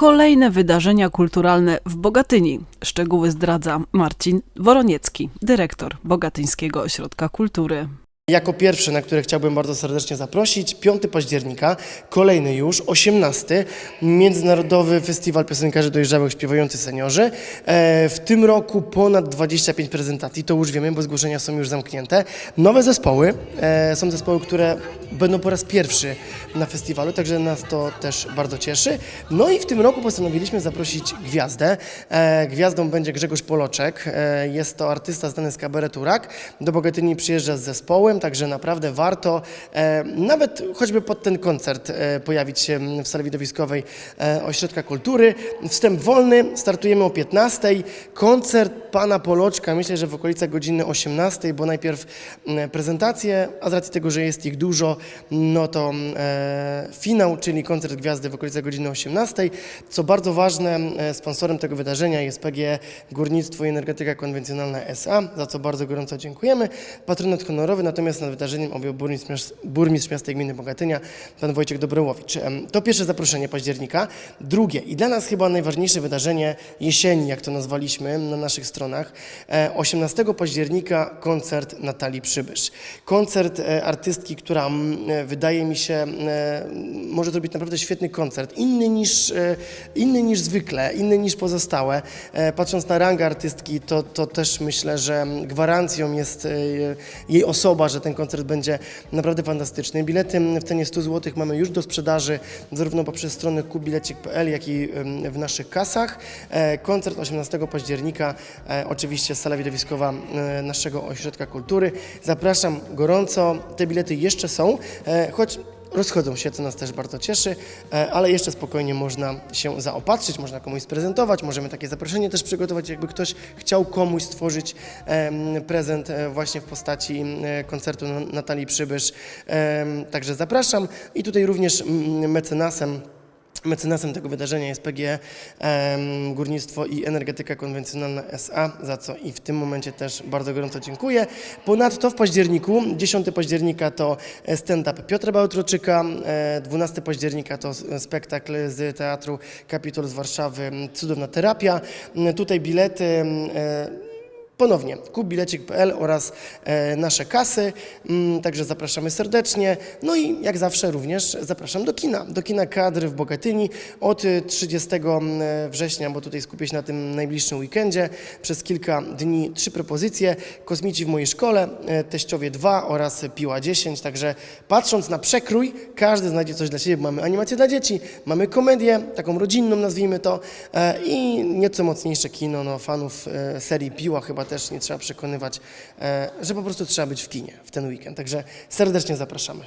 kolejne wydarzenia kulturalne w Bogatyni. Szczegóły zdradza Marcin Woroniecki, dyrektor Bogatyńskiego Ośrodka Kultury. Jako pierwszy, na które chciałbym bardzo serdecznie zaprosić, 5 października, kolejny już, 18, Międzynarodowy Festiwal Piosenkarzy Dojrzałych Śpiewający Seniorzy. E, w tym roku ponad 25 prezentacji, to już wiemy, bo zgłoszenia są już zamknięte. Nowe zespoły, e, są zespoły, które będą po raz pierwszy na festiwalu, także nas to też bardzo cieszy. No i w tym roku postanowiliśmy zaprosić gwiazdę. E, gwiazdą będzie Grzegorz Poloczek, jest to artysta znany z kabaretu Rak. Do Bogatyni przyjeżdża z zespołem, także naprawdę warto e, nawet choćby pod ten koncert e, pojawić się w sali widowiskowej e, Ośrodka Kultury. Wstęp wolny, startujemy o 15. Koncert pana Poloczka, myślę, że w okolicach godziny 18, bo najpierw prezentacje, a z racji tego, że jest ich dużo, no to finał, czyli koncert gwiazdy w okolicach godziny 18. Co bardzo ważne, sponsorem tego wydarzenia jest PGE Górnictwo i Energetyka Konwencjonalna SA, za co bardzo gorąco dziękujemy. Patronat honorowy, natomiast nad wydarzeniem objął burmistrz, burmistrz miasta gminy Bogatynia, pan Wojciech Dobrołowicz. To pierwsze zaproszenie października. Drugie i dla nas chyba najważniejsze wydarzenie jesieni, jak to nazwaliśmy na naszych stronach. E, 18 października koncert Natalii Przybysz. Koncert e, artystki, która e, wydaje mi się e, może zrobić naprawdę świetny koncert. Inny niż, e, inny niż zwykle, inny niż pozostałe. E, Patrząc na rangę artystki, to, to też myślę, że gwarancją jest e, jej osoba, że ten koncert będzie naprawdę fantastyczny. Bilety w cenie 100 zł mamy już do sprzedaży, zarówno poprzez stronę kubilecik.pl, jak i w naszych kasach. E, Koncert 18 października, e, oczywiście sala widowiskowa e, naszego Ośrodka Kultury. Zapraszam gorąco, te bilety jeszcze są, choć rozchodzą się, co nas też bardzo cieszy, e, ale jeszcze spokojnie można się zaopatrzyć, można komuś sprezentować, możemy takie zaproszenie też przygotować, jakby ktoś chciał komuś stworzyć prezent e, właśnie w postaci koncertu Natalii Przybysz. Także zapraszam i tutaj również mecenasem Mecenasem tego wydarzenia jest PGE Górnictwo i Energetyka Konwencjonalna SA, za co i w tym momencie też bardzo gorąco dziękuję. Ponadto w październiku, 10 października to e, stand-up Piotra Bałtroczyka, e, 12 października to spektakl z Teatru Kapitol z Warszawy Cudowna Terapia. Tutaj bilety e, Ponownie kupbilecik.pl oraz e, nasze kasy, mm, także zapraszamy serdecznie. No i jak zawsze również zapraszam do kina, do kina kadry w Bogatyni od e, 30 września, bo tutaj skupię się na tym najbliższym weekendzie. Przez kilka dni trzy propozycje, Kosmici w mojej szkole, e, Teściowie 2 oraz Piła 10, także patrząc na przekrój, każdy znajdzie coś dla siebie. Mamy animację dla dzieci, mamy komedię, taką rodzinną nazwijmy to e, i nieco mocniejsze kino, no fanów e, serii Piła chyba też nie trzeba przekonywać, e, że po prostu trzeba być w kinie w ten weekend. Także serdecznie zapraszamy.